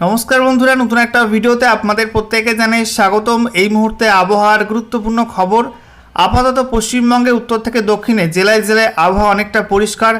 নমস্কার বন্ধুরা, নতুন একটা ভিডিওতে আপনাদের প্রত্যেকে জানাই স্বাগতম। এই মুহূর্তে আবহাওয়ার গুরুত্বপূর্ণ খবর, আপাতত পশ্চিমবঙ্গে, উত্তর থেকে দক্ষিণে জেলায় জেলায় আবহাওয়া অনেকটা পরিষ্কার।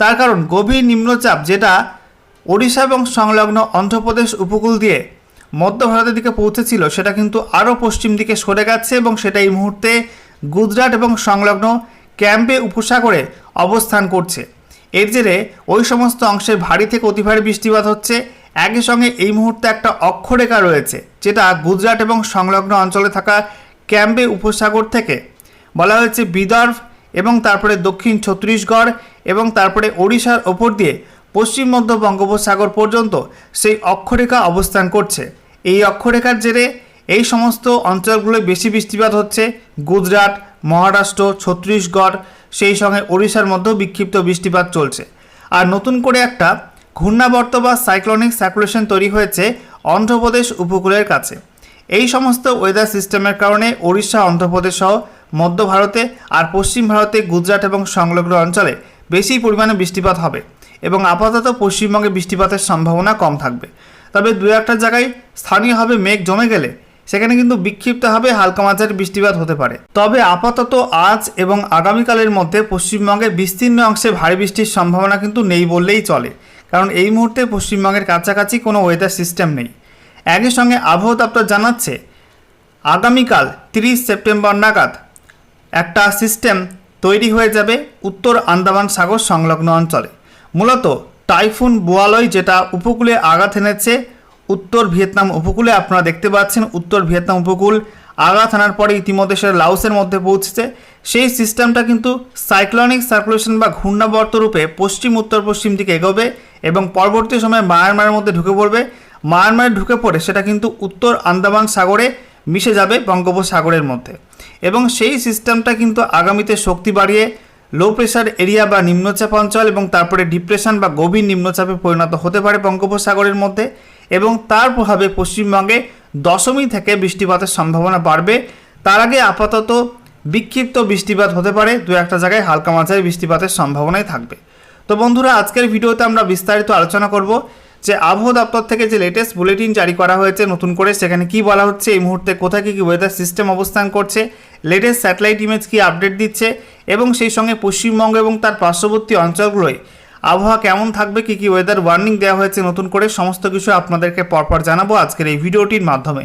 তার কারণ, গভীর নিম্নচাপ যেটা ওড়িশা এবং সংলগ্ন অন্ধ্রপ্রদেশ উপকূল দিয়ে মধ্য ভারতের দিকে পৌঁছেছিল, সেটা কিন্তু আরও পশ্চিম দিকে সরে গেছে এবং সেটা এই মুহূর্তে গুজরাট এবং সংলগ্ন ক্যাম্পে উপসাগরে অবস্থান করছে। এর জেরে ওই সমস্ত অংশে ভারী থেকে অতি ভারী বৃষ্টিপাত হচ্ছে। একই সঙ্গে এই মুহূর্তে একটা অক্ষরেখা রয়েছে, যেটা গুজরাট এবং সংলগ্ন অঞ্চলে থাকা ক্যাম্পে উপসাগর থেকে। বলা হয়েছে বিদর্ভ এবং তারপরে দক্ষিণ ছত্তিশগড় এবং তারপরে ওড়িশার ওপর দিয়ে পশ্চিম মধ্য বঙ্গোপসাগর পর্যন্ত সেই অক্ষরেখা অবস্থান করছে। এই অক্ষরেখার জেরে এই সমস্ত অঞ্চলগুলোয় বেশি বৃষ্টিপাত হচ্ছে। গুজরাট, মহারাষ্ট্র, ছত্তিশগড়, সেই সঙ্গে ওড়িশার মধ্যেও বিক্ষিপ্ত বৃষ্টিপাত চলছে। আর নতুন করে একটা ঘূর্ণাবর্ত বা সাইক্লোনিক সার্কুলেশন তৈরি হয়েছে অন্ধ্রপ্রদেশ উপকূলের কাছে। এই সমস্ত ওয়েদার সিস্টেমের কারণে ওড়িশা, অন্ধ্রপ্রদেশ সহ মধ্য ভারতে আর পশ্চিম ভারতে গুজরাট এবং সংলগ্ন অঞ্চলে বেশি পরিমাণে বৃষ্টিপাত হবে এবং আপাতত পশ্চিমবঙ্গে বৃষ্টিপাতের সম্ভাবনা কম থাকবে। তবে দু একটা জায়গায় স্থানীয়ভাবে মেঘ জমে গেলে সেখানে কিন্তু বিক্ষিপ্তভাবে হালকা মাঝারি বৃষ্টিপাত হতে পারে। তবে আপাতত আজ এবং আগামীকালের মধ্যে পশ্চিমবঙ্গের বিস্তীর্ণ অংশে ভারী বৃষ্টির সম্ভাবনা কিন্তু নেই বললেই চলে। কারণ এই মুহূর্তে পশ্চিমবঙ্গের কাছাকাছি কোনো ওয়েদার সিস্টেম নেই। একই সঙ্গে আবহাওয়া দপ্তর জানাচ্ছে, আগামীকাল তিরিশ সেপ্টেম্বর নাগাদ একটা সিস্টেম তৈরি হয়ে যাবে উত্তর আন্দামান সাগর সংলগ্ন অঞ্চলে। মূলত টাইফুন বোয়ালয় যেটা উপকূলে আঘাত এনেছে, উত্তর ভিয়েতনাম উপকূলে আপনারা দেখতে পাচ্ছেন, উত্তর ভিয়েতনাম উপকূল আঘাত আনার পরে ইতিমধ্যে সেটা লাউসের মধ্যে পৌঁছেছে। সেই সিস্টেমটা কিন্তু সাইক্লনিক সার্কুলেশন বা ঘূর্ণাবর্ত রূপে পশ্চিম, উত্তর, পশ্চিম দিকে এগোবে এবং পরবর্তী সময়ে মায়ানমারের মধ্যে ঢুকে পড়বে। মায়ানমারে ঢুকে পড়ে সেটা কিন্তু উত্তর আন্দামান সাগরে মিশে যাবে বঙ্গোপসাগরের মধ্যে। এবং সেই সিস্টেমটা কিন্তু আগামীতে শক্তি বাড়িয়ে লো প্রেশার এরিয়া বা নিম্নচাপ অঞ্চল এবং তারপরে ডিপ্রেশন বা গভীর নিম্নচাপে পরিণত হতে পারে বঙ্গোপসাগরের মধ্যে এবং তার প্রভাবে পশ্চিমবঙ্গে দশমী থেকে বৃষ্টিপাতের সম্ভাবনা বাড়বে। তার আগে আপাতত বিক্ষিপ্ত বৃষ্টিপাত হতে পারে। দু একটা জায়গায় হালকা মাঝারি বৃষ্টিপাতের সম্ভাবনাই থাকবে। তো বন্ধুরা, আজকের ভিডিওতে আমরা বিস্তারিত আলোচনা করব যে আবহাওয়া দপ্তর থেকে যে লেটেস্ট বুলেটিন জারি করা হয়েছে নতুন করে, সেখানে কি বলা হচ্ছে, এই মুহূর্তে কোথায় কী কী ওয়েদার সিস্টেম অবস্থান করছে লেটেস্ট স্যাটেলাইট ইমেজ কি আপডেট দিচ্ছে, এবং সেই সঙ্গে পশ্চিমবঙ্গ এবং তার পার্শ্ববর্তী অঞ্চলগুলোয় আবহাওয়া কেমন থাকবে, কী কী ওয়েদার ওয়ার্নিং দেওয়া হয়েছে, নতুন করে সমস্ত কিছু আপনাদেরকে পরপর জানাব আজকের এই ভিডিওটির মাধ্যমে।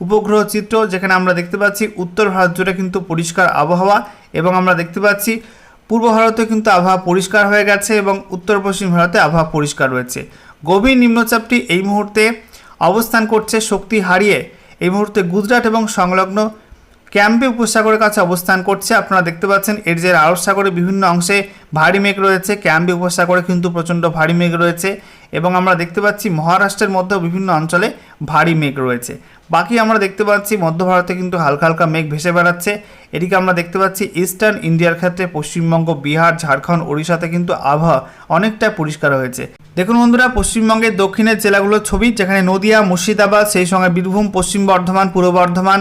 উপগ্রহ চিত্র যেখানে আমরা দেখতে পাচ্ছি উত্তর ভারত জুড়ে কিন্তু পরিষ্কার আবহাওয়া এবং আমরা দেখতে পাচ্ছি পূর্ব ভারতে কিন্তু আবহাওয়া পরিষ্কার হয়ে গেছে এবং উত্তর পশ্চিম ভারতে আবহাওয়া পরিষ্কার রয়েছে। গভীর নিম্নচাপটি এই মুহূর্তে অবস্থান করছে শক্তি হারিয়ে। এই মুহূর্তে গুজরাট এবং সংলগ্ন ক্যাম্পে উপসাগরের কাছে অবস্থান করছে। আপনারা দেখতে পাচ্ছেন এর যে আরব সাগরের বিভিন্ন অংশে ভারী মেঘ রয়েছে। ক্যাম্পে উপসাগরে কিন্তু প্রচণ্ড ভারী মেঘ রয়েছে এবং আমরা দেখতে পাচ্ছি, মহারাষ্ট্রের মধ্যেও বিভিন্ন অঞ্চলে ভারী মেঘ রয়েছে। বাকি আমরা দেখতে পাচ্ছি, মধ্য ভারতে কিন্তু হালকা হালকা মেঘ ভেসে বেড়াচ্ছে। এদিকে আমরা দেখতে পাচ্ছি, ইস্টার্ন ইন্ডিয়ার ক্ষেত্রে পশ্চিমবঙ্গ, বিহার, ঝাড়খণ্ড, ওড়িশাতে কিন্তু আবহাওয়া অনেকটা পরিষ্কার হয়েছে। দেখুন বন্ধুরা, পশ্চিমবঙ্গের দক্ষিণের জেলাগুলোর ছবি, যেখানে নদিয়া, মুর্শিদাবাদ, সেই সঙ্গে বীরভূম, পশ্চিম বর্ধমান, পূর্ব বর্ধমান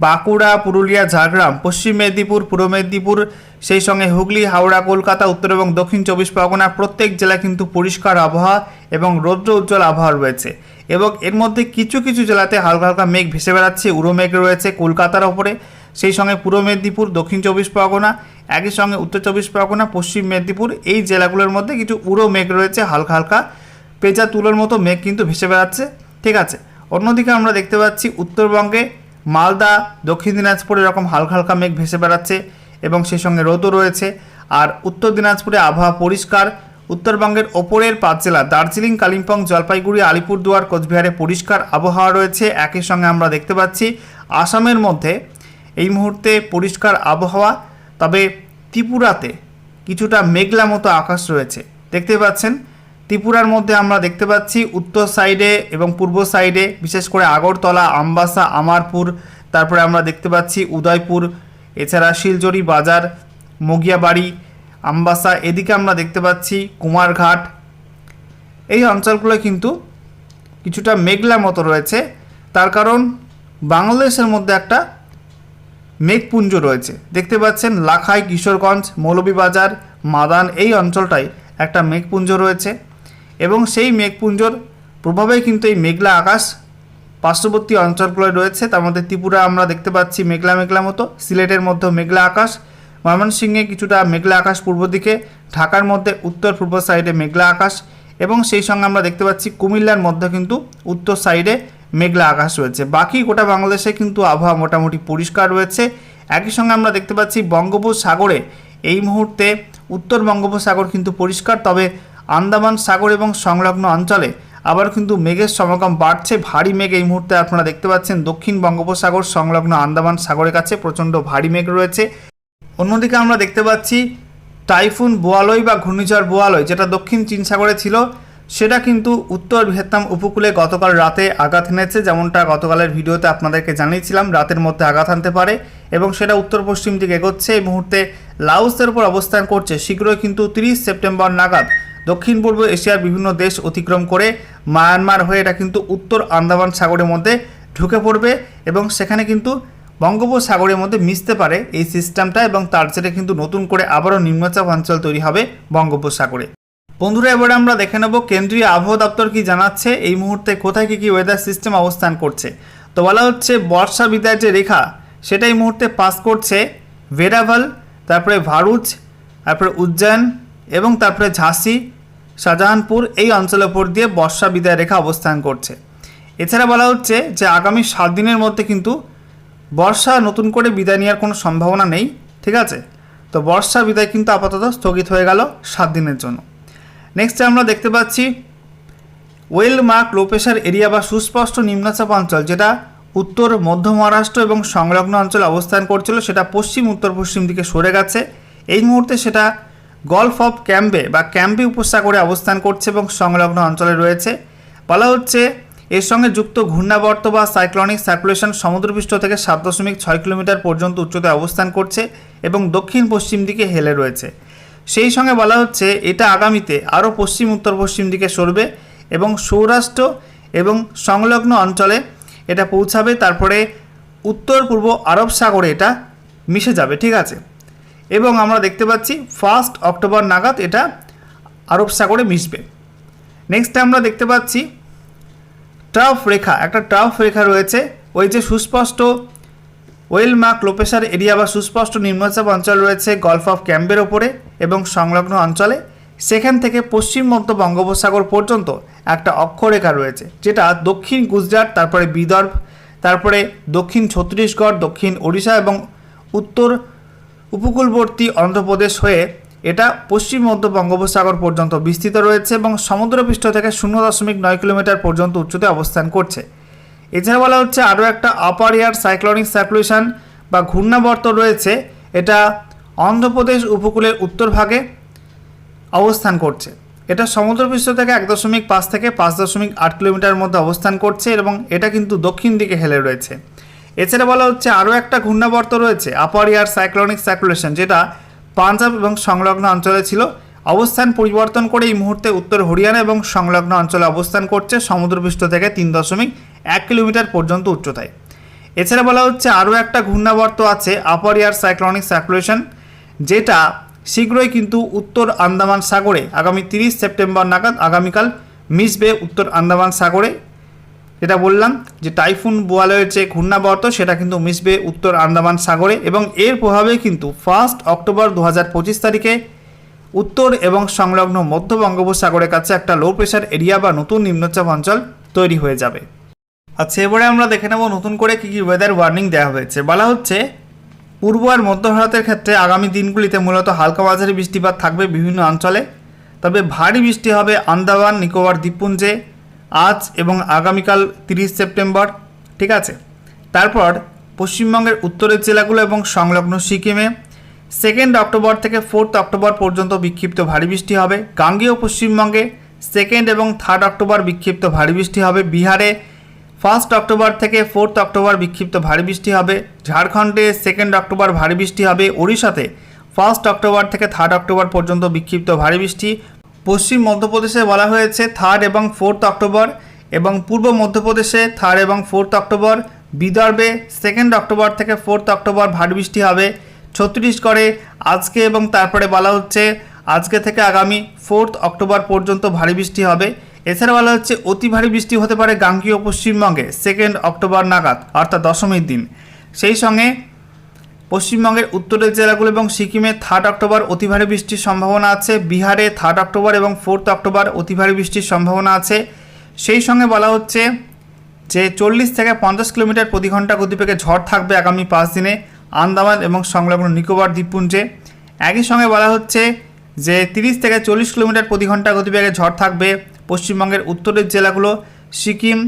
বাঁকুড়া, পুরুলিয়া, ঝাড়গ্রাম, পশ্চিম মেদিনীপুর, পূর্ব মেদিনীপুর, সেই সঙ্গে হুগলি, হাওড়া, কলকাতা, উত্তর এবং দক্ষিণ চব্বিশ পরগনা প্রত্যেক জেলায় কিন্তু পরিষ্কার আবহাওয়া এবং রৌদ্র উজ্জ্বল আবহাওয়া রয়েছে। এবং এর মধ্যে কিছু কিছু জেলাতে হালকা হালকা মেঘ ভেসে বেড়াচ্ছে, উড়ো মেঘ রয়েছে কলকাতার ওপরে। সেই সঙ্গে পূর্ব মেদিনীপুর, দক্ষিণ চব্বিশ পরগনা, একই সঙ্গে উত্তর চব্বিশ পরগনা, পশ্চিম মেদিনীপুর, এই জেলাগুলোর মধ্যে কিছু উড়ো মেঘ রয়েছে, হালকা হালকা পেঁচা তুলোর মতো মেঘ কিন্তু ভেসে বেড়াচ্ছে। ঠিক আছে, অন্যদিকে আমরা দেখতে পাচ্ছি উত্তরবঙ্গে মালদা, দক্ষিণ দিনাজপুরে এরকম হালকা হালকা মেঘ ভেসে বেড়াচ্ছে এবং সেই সঙ্গে রোদও রয়েছে। আর উত্তর দিনাজপুরে আবহাওয়া পরিষ্কার। উত্তরবঙ্গের ওপরের পাঁচ জেলা, দার্জিলিং, কালিম্পং, জলপাইগুড়ি, আলিপুরদুয়ার, কোচবিহারে পরিষ্কার আবহাওয়া রয়েছে। একই সঙ্গে আমরা দেখতে পাচ্ছি আসামের মধ্যে এই মুহূর্তে পরিষ্কার আবহাওয়া, তবে ত্রিপুরাতে কিছুটা মেঘলা মতো আকাশ রয়েছে। দেখতে পাচ্ছেন ত্রিপুরার মধ্যে আমরা দেখতে পাচ্ছি উত্তর সাইডে এবং পূর্ব সাইডে, বিশেষ করে আগরতলা, আমবাসা, আমারপুর, তারপরে আমরা দেখতে পাচ্ছি উদয়পুর, এছাড়া শিলজরি বাজার, মগিয়াবাড়ি, আমবাসা, এদিকে আমরা দেখতে পাচ্ছি কুমারঘাট। এই অঞ্চলগুলো কিন্তু কিছুটা মেঘলা মতো রয়েছে। তার কারণ বাংলাদেশের মধ্যে একটা মেঘপুঞ্জ রয়েছে। দেখতে পাচ্ছেন লাখাই, কিশোরগঞ্জ, মৌলভীবাজার, মাদান, এই অঞ্চলটায় একটা মেঘপুঞ্জ রয়েছে। এবং সেই মেঘপুঞ্জর প্রভাবে কিন্তু এই মেঘলা আকাশ পার্শ্ববর্তী অঞ্চলগুলোয় রয়েছে। তার মধ্যে ত্রিপুরা আমরা দেখতে পাচ্ছি মেঘলা মেঘলা মতো, সিলেটের মধ্যেও মেঘলা আকাশ, ময়মনসিংহে কিছুটা মেঘলা আকাশ পূর্ব দিকে, ঢাকার মধ্যে উত্তর পূর্ব সাইডে মেঘলা আকাশ এবং সেই সঙ্গে আমরা দেখতে পাচ্ছি কুমিল্লার মধ্যে কিন্তু উত্তর সাইডে মেঘলা আকাশ রয়েছে। বাকি গোটা বাংলাদেশে কিন্তু আবহাওয়া মোটামুটি পরিষ্কার রয়েছে। একই সঙ্গে আমরা দেখতে পাচ্ছি বঙ্গোপসাগরে এই মুহূর্তে উত্তর বঙ্গোপসাগর কিন্তু পরিষ্কার, তবে আন্দামান সাগর এবং সংলগ্ন অঞ্চলে। আবার কিন্তু মেঘের সমাগম বাড়ছে, ভারী মেঘ এই মুহূর্তে আপনারা দেখতে পাচ্ছেন। দক্ষিণ বঙ্গোপসাগর সংলগ্ন আন্দামান সাগরের কাছে প্রচণ্ড ভারী মেঘ রয়েছে। অন্যদিকে আমরা দেখতে পাচ্ছি টাইফুন বোয়ালয় বা ঘূর্ণিঝড় বোয়ালয়, যেটা দক্ষিণ চীন সাগরে ছিল। সেটা কিন্তু উত্তর ভিয়েতনাম উপকূলে গতকাল রাতে আঘাত এনেছে, যেমনটা গতকালের ভিডিওতে আপনাদেরকে জানিয়েছিলাম, রাতের মধ্যে আঘাত আনতে পারে এবং সেটা উত্তর পশ্চিম দিকে এগোচ্ছে। এই মুহূর্তে লাউসের উপর অবস্থান করছে, শীঘ্রই কিন্তু তিরিশ সেপ্টেম্বর নাগাদ দক্ষিণ পূর্ব এশিয়ার বিভিন্ন দেশ অতিক্রম করে মায়ানমার হয়ে এটা কিন্তু উত্তর আন্দামান সাগরের মধ্যে ঢুকে পড়বে এবং সেখানে কিন্তু বঙ্গোপসাগরের মধ্যে মিশতে পারে এই সিস্টেমটা এবং তার জেরে কিন্তু নতুন করে আবারও নিম্নচাপ অঞ্চল তৈরি হবে বঙ্গোপসাগরে। বন্ধুরা, এবারে আমরা দেখে নেব কেন্দ্রীয় আবহাওয়া দপ্তর কি জানাচ্ছে, এই মুহূর্তে কোথায় কী কী ওয়েদার সিস্টেম অবস্থান করছে। তো বলা হচ্ছে বর্ষা বিদায়ের যে রেখা সেটা এই মুহূর্তে পাস করছে। ভেরাভাল, তারপরে ভারুচ, তারপরে উজ্জয়ন এবং তারপরে ঝাঁসি, শাহজাহানপুর এই অঞ্চলের উপর দিয়ে বর্ষা বিদায় রেখা অবস্থান করছে। এছাড়া বলা হচ্ছে যে আগামী সাত দিনের মধ্যে কিন্তু বর্ষা নতুন করে বিদায় নেওয়ার কোনো সম্ভাবনা নেই, ঠিক আছে? তো বর্ষা বিদায় কিন্তু আপাতত স্থগিত হয়ে গেল সাত দিনের জন্য। নেক্সটে আমরা দেখতে পাচ্ছি well marked low pressure area বা সুস্পষ্ট নিম্নচাপ অঞ্চল, যেটা উত্তর, মধ্য মহারাষ্ট্র এবং সংলগ্ন অঞ্চলে অবস্থান করছিল, সেটা পশ্চিম উত্তর পশ্চিম দিকে সরে গেছে। এই মুহূর্তে সেটা গলফ অফ ক্যাম্বে বা ক্যাম্পে উপসাগরে অবস্থান করছে এবং সংলগ্ন অঞ্চলে রয়েছে। বলা হচ্ছে, এর সঙ্গে যুক্ত ঘূর্ণাবর্ত বা সাইক্লনিক সার্কুলেশন সমুদ্রপৃষ্ঠ থেকে সাত দশমিক ছয় কিলোমিটার পর্যন্ত উচ্চতায় অবস্থান করছে এবং দক্ষিণ পশ্চিম দিকে হেলে রয়েছে। সেই সঙ্গে বলা হচ্ছে, এটা আগামীতে আরও পশ্চিম উত্তর পশ্চিম দিকে সরবে এবং সৌরাষ্ট্র এবং সংলগ্ন অঞ্চলে এটা পৌঁছাবে। তারপরে উত্তর পূর্ব আরব সাগরে এটা মিশে যাবে। ঠিক আছে? এবং আমরা দেখতে পাচ্ছি ফার্স্ট অক্টোবর নাগাদ এটা আরব সাগরে মিশবে। নেক্সট আমরা দেখতে পাচ্ছি ট্রাফ রেখা, একটা ট্রাফ রেখা রয়েছে। ওই যে সুস্পষ্ট ওয়েল মার্ক লোপেশার এরিয়া বা সুস্পষ্ট নিম্নচাপ অঞ্চল রয়েছে গলফ অফ ক্যাম্পের ওপরে এবং সংলগ্ন অঞ্চলে। সেখান থেকে পশ্চিম মধ্য বঙ্গোপসাগর পর্যন্ত একটা অক্ষরেখা রয়েছে, যেটা দক্ষিণ গুজরাট, তারপরে বিদর্ভ, তারপরে দক্ষিণ ছত্তিশগড়, দক্ষিণ ওড়িশা এবং উত্তর উপকূলবর্তী অন্ধ্রপ্রদেশ হয়ে এটা পশ্চিম মধ্য বঙ্গোপসাগর পর্যন্ত বিস্তৃত রয়েছে এবং সমুদ্রপৃষ্ঠ থেকে শূন্য দশমিক নয় কিলোমিটার পর্যন্ত উচ্চতে অবস্থান করছে। এছাড়া বলা হচ্ছে আরও একটা আপার এয়ার সাইক্লনিক সার্কুলেশন বা ঘূর্ণাবর্ত রয়েছে। এটা অন্ধ্রপ্রদেশ উপকূলের উত্তর ভাগে অবস্থান করছে। এটা সমুদ্রপৃষ্ঠ থেকে এক দশমিক পাঁচ থেকে পাঁচ দশমিক আট কিলোমিটার মধ্যে অবস্থান করছে এবং এটা কিন্তু দক্ষিণ দিকে হেলে রয়েছে। এছাড়া বলা হচ্ছে আরও একটা ঘূর্ণাবর্ত রয়েছে, আপার এয়ার সাইক্লনিক সার্কুলেশন, যেটা পাঞ্জাব এবং সংলগ্ন অঞ্চলে ছিল। অবস্থান পরিবর্তন করে এই মুহূর্তে উত্তর হরিয়ানা এবং সংলগ্ন অঞ্চলে অবস্থান করছে সমুদ্রপৃষ্ঠ থেকে তিন দশমিক এক কিলোমিটার পর্যন্ত উচ্চতায়। এছাড়া বলা হচ্ছে আরও একটা ঘূর্ণাবর্ত আছে, আপার এয়ার সাইক্লনিক সার্কুলেশন, যেটা শীঘ্রই কিন্তু উত্তর আন্দামান সাগরে, আগামী তিরিশ সেপ্টেম্বর নাগাদ, আগামীকাল মিশবে উত্তর আন্দামান সাগরে। যেটা বললাম যে টাইফুন বোয়ালয়ের যে ঘূর্ণাবর্ত, সেটা কিন্তু মিশবে উত্তর আন্দামান সাগরে এবং এর প্রভাবে কিন্তু ফার্স্ট অক্টোবর দু হাজার পঁচিশ তারিখে উত্তর এবং সংলগ্ন মধ্য বঙ্গোপসাগরের কাছে একটা লো প্রেশার এরিয়া বা নতুন নিম্নচাপ অঞ্চল তৈরি হয়ে যাবে। আচ্ছা এবারে আমরা দেখে নেব নতুন করে কী কী ওয়েদার ওয়ার্নিং দেওয়া হয়েছে। বলা হচ্ছে, পূর্ব আর মধ্য ভারতের ক্ষেত্রে আগামী দিনগুলিতে মূলত হালকা মাঝারি বৃষ্টিপাত থাকবে বিভিন্ন অঞ্চলে। তবে ভারী বৃষ্টি হবে আন্দামান, নিকোবর, দ্বীপপুঞ্জে আজ এবং আগামীকাল তিরিশ সেপ্টেম্বর, ঠিক আছে? তারপর পশ্চিমবঙ্গের উত্তরের জেলাগুলো এবং সংলগ্ন সিকিমে সেকেন্ড অক্টোবর থেকে ফোর্থ অক্টোবর পর্যন্ত বিক্ষিপ্ত ভারী বৃষ্টি হবে। গাঙ্গেয় পশ্চিমবঙ্গে সেকেন্ড এবং থার্ড অক্টোবর বিক্ষিপ্ত ভারী বৃষ্টি হবে। বিহারে ফার্স্ট অক্টোবর থেকে ফোর্থ অক্টোবর বিক্ষিপ্ত ভারী বৃষ্টি হবে। ঝাড়খণ্ডে সেকেন্ড অক্টোবর ভারী বৃষ্টি হবে। ওড়িশাতে ফার্স্ট অক্টোবর থেকে থার্ড অক্টোবর পর্যন্ত বিক্ষিপ্ত ভারী বৃষ্টি। পশ্চিম মধ্যপ্রদেশে বলা হয়েছে থার্ড এবং ফোর্থ অক্টোবর এবং পূর্ব মধ্যপ্রদেশে থার্ড এবং ফোর্থ অক্টোবর। বিদর্ভে সেকেন্ড অক্টোবর থেকে ফোর্থ অক্টোবর ভারী বৃষ্টি হবে। ছত্তিশগড়ে আজকে এবং তারপরে বলা হচ্ছে আজকে থেকে আগামী ফোর্থ অক্টোবর পর্যন্ত ভারী বৃষ্টি হবে। এছাড়া বলা হচ্ছে অতি ভারী বৃষ্টি হতে পারে গাঙ্গীয় পশ্চিমবঙ্গে সেকেন্ড অক্টোবর নাগাদ, অর্থাৎ দশমীর দিন। সেই সঙ্গে পশ্চিমবঙ্গের উত্তরের জেলাগুলো এবং সিকিমে থার্ড অক্টোবর অতি ভারী বৃষ্টির সম্ভাবনা আছে। বিহারে থার্ড অক্টোবর এবং ফোর্থ অক্টোবর অতি ভারী বৃষ্টির সম্ভাবনা আছে। সেই সঙ্গে বলা হচ্ছে যে চল্লিশ থেকে পঞ্চাশ কিলোমিটার প্রতি ঘণ্টা গতিবেগে ঝড় থাকবে আগামী পাঁচ দিনে। আন্দামান এবং সংলগ্ন নিকোবর দ্বীপপুঞ্জে। একই সঙ্গে বলা হচ্ছে যে তিরিশ থেকে চল্লিশ কিলোমিটার প্রতি ঘণ্টা গতিবেগে ঝড় থাকবে পশ্চিমবঙ্গের উত্তরের জেলাগুলো সিকিম,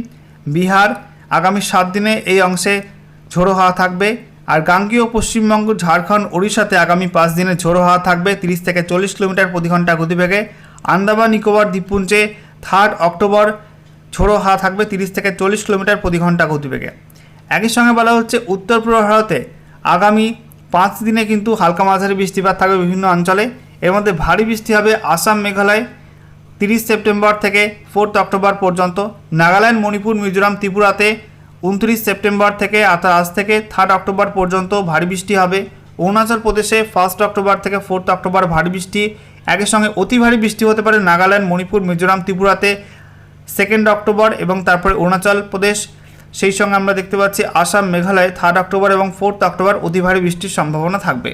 বিহার। আগামী সাত দিনে এই অংশে ঝোড়ো হাওয়া থাকবে। আর গাঙ্গীয় পশ্চিমবঙ্গ, ঝাড়খণ্ড, ওড়িশাতে আগামী পাঁচ দিনে ঝোড়ো হাওয়া থাকবে তিরিশ থেকে চল্লিশ কিলোমিটার প্রতি ঘণ্টা গতিবেগে। আন্দামান, নিকোবর, দ্বীপপুঞ্জে থার্ড অক্টোবর ঝোড়ো হাওয়া থাকবে তিরিশ থেকে চল্লিশ কিলোমিটার প্রতি ঘণ্টা গতিবেগে। একই সঙ্গে বলা হচ্ছে, উত্তর পূর্ব ভারতে আগামী পাঁচ দিনে কিন্তু হালকা মাঝারি বৃষ্টিপাত থাকবে বিভিন্ন অঞ্চলে। এর মধ্যে ভারী বৃষ্টি হবে আসাম, মেঘালয় তিরিশ সেপ্টেম্বর থেকে ফোর্থ অক্টোবর পর্যন্ত। নাগাল্যান্ড, মণিপুর, মিজোরাম, ত্রিপুরাতে উনত্রিশ সেপ্টেম্বর থেকে অর্থাৎ আজ থেকে থার্ড অক্টোবর পর্যন্ত ভারী বৃষ্টি হবে। অরুণাচল প্রদেশে ফার্স্ট অক্টোবর থেকে ফোর্থ অক্টোবর ভারী বৃষ্টি। একই সঙ্গে অতি ভারী বৃষ্টি হতে পারে নাগাল্যান্ড, মণিপুর, মিজোরাম, ত্রিপুরাতে সেকেন্ড অক্টোবর এবং তারপরে অরুণাচল প্রদেশ। সেই সঙ্গে আমরা দেখতে পাচ্ছি আসাম, মেঘালয় থার্ড অক্টোবর এবং ফোর্থ অক্টোবর অতি ভারী বৃষ্টির সম্ভাবনা থাকবে।